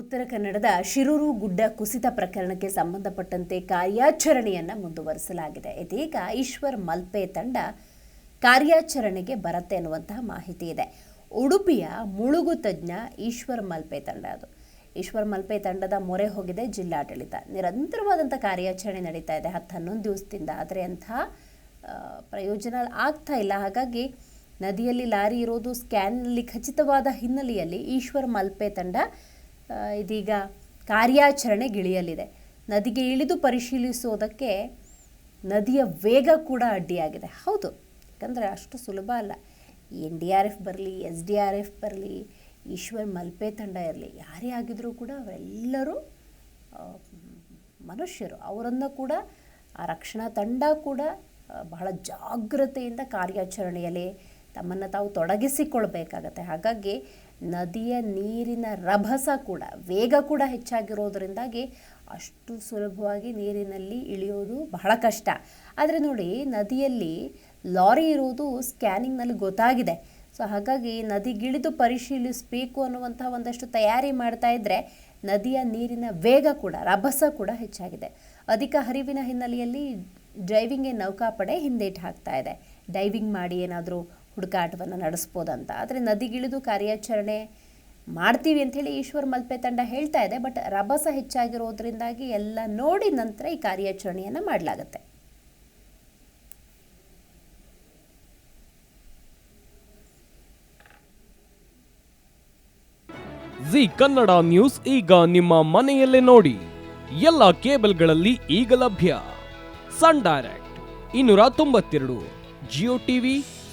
ಉತ್ತರ ಕನ್ನಡದ ಶಿರೂರು ಗುಡ್ಡ ಕುಸಿತ ಪ್ರಕರಣಕ್ಕೆ ಸಂಬಂಧಪಟ್ಟಂತೆ ಕಾರ್ಯಾಚರಣೆಯನ್ನ ಮುಂದುವರಿಸಲಾಗಿದೆ. ಇದೀಗ ಈಶ್ವರ್ ಮಲ್ಪೆ ತಂಡ ಕಾರ್ಯಾಚರಣೆಗೆ ಬರುತ್ತೆ ಅನ್ನುವಂತಹ ಮಾಹಿತಿ ಇದೆ. ಉಡುಪಿಯ ಮುಳುಗು ತಜ್ಞ ಈಶ್ವರ್ ಮಲ್ಪೆ ತಂಡ ಅದು. ಈಶ್ವರ್ ಮಲ್ಪೆ ತಂಡದ ಮೊರೆ ಹೋಗಿದೆ ಜಿಲ್ಲಾಡಳಿತ. ನಿರಂತರವಾದಂಥ ಕಾರ್ಯಾಚರಣೆ ನಡೀತಾ ಇದೆ. ಹತ್ತು ಹನ್ನೊಂದು ದಿವಸದಿಂದ ಆದರೆ ಅಂಥ ಪ್ರಯೋಜನ ಆಗ್ತಾ ಇಲ್ಲ. ಹಾಗಾಗಿ ನದಿಯಲ್ಲಿ ಲಾರಿ ಇರೋದು ಸ್ಕ್ಯಾನ್ನಲ್ಲಿ ಖಚಿತವಾದ ಹಿನ್ನೆಲೆಯಲ್ಲಿ ಈಶ್ವರ್ ಮಲ್ಪೆ ತಂಡ ಇದೀಗ ಕಾರ್ಯಾಚರಣೆಗಿಳಿಯಲಿದೆ ನದಿಗೆ ಇಳಿದು ಪರಿಶೀಲಿಸೋದಕ್ಕೆ ನದಿಯ ವೇಗ ಕೂಡ ಅಡ್ಡಿಯಾಗಿದೆ. ಹೌದು, ಯಾಕಂದರೆ ಅಷ್ಟು ಸುಲಭ ಅಲ್ಲ. ಎನ್ ಡಿ ಆರ್ ಎಫ್ ಬರಲಿ, ಎಸ್ ಡಿ ಆರ್ ಎಫ್ ಬರಲಿ, ಈಶ್ವರ್ ಮಲ್ಪೆ ತಂಡ ಇರಲಿ, ಯಾರೇ ಆಗಿದ್ರೂ ಕೂಡ ಅವರೆಲ್ಲರೂ ಮನುಷ್ಯರು. ಅವರನ್ನು ಕೂಡ, ಆ ರಕ್ಷಣಾ ತಂಡ ಕೂಡ ಬಹಳ ಜಾಗ್ರತೆಯಿಂದ ಕಾರ್ಯಾಚರಣೆಯಲ್ಲಿ ತಮ್ಮನ್ನು ತಾವು ತೊಡಗಿಸಿಕೊಳ್ಬೇಕಾಗತ್ತೆ. ಹಾಗಾಗಿ ನದಿಯ ನೀರಿನ ರಭಸ ಕೂಡ, ವೇಗ ಕೂಡ ಹೆಚ್ಚಾಗಿರೋದರಿಂದಾಗಿ ಅಷ್ಟು ಸುಲಭವಾಗಿ ನೀರಿನಲ್ಲಿ ಇಳಿಯೋದು ಬಹಳ ಕಷ್ಟ. ಆದರೆ ನೋಡಿ, ನದಿಯಲ್ಲಿ ಲಾರಿ ಇರೋದು ಸ್ಕ್ಯಾನಿಂಗ್ನಲ್ಲಿ ಗೊತ್ತಾಗಿದೆ. ಸೊ ಹಾಗಾಗಿ ನದಿಗಿಳಿದು ಪರಿಶೀಲಿಸಬೇಕು ಅನ್ನುವಂಥ ಒಂದಷ್ಟು ತಯಾರಿ ಮಾಡ್ತಾ ಇದ್ದರೆ ನದಿಯ ನೀರಿನ ವೇಗ ಕೂಡ, ರಭಸ ಕೂಡ ಹೆಚ್ಚಾಗಿದೆ. ಅಧಿಕ ಹರಿವಿನ ಹಿನ್ನೆಲೆಯಲ್ಲಿ ಡ್ರೈವಿಂಗ್ಗೆ ನೌಕಾಪಡೆ ಹಿಂದೇಟು ಹಾಕ್ತಾ ಇದೆ. ಡೈವಿಂಗ್ ಮಾಡಿ ಏನಾದರೂ ಹುಡುಕಾಟವನ್ನು ನಡೆಸ್ಬೋದಂತ ಆದರೆ ನದಿಗಿಳಿದು ಕಾರ್ಯಾಚರಣೆ ಮಾಡ್ತೀವಿ ಅಂಥೇಳಿ ಈಶ್ವರ್ ಮಲ್ಪೆ ತಂಡ ಹೇಳ್ತಾ ಇದೆ. ಬಟ್ ರಭಸ ಹೆಚ್ಚಾಗಿರೋದ್ರಿಂದಾಗಿ ಎಲ್ಲ ನೋಡಿ ನಂತರ ಈ ಕಾರ್ಯಾಚರಣೆಯನ್ನು ಮಾಡಲಾಗುತ್ತೆ. ಜಿ ಕನ್ನಡ ನ್ಯೂಸ್ ಈಗ ನಿಮ್ಮ ಮನೆಯಲ್ಲೇ ನೋಡಿ. ಎಲ್ಲ ಕೇಬಲ್ಗಳಲ್ಲಿ ಈಗ ಲಭ್ಯ. ಸನ್ ಡೈರೆಕ್ಟ್, ಇನ್ನೂರ ತೊಂಬತ್ತೆರಡು, ಜಿಯೋ ಟಿವಿ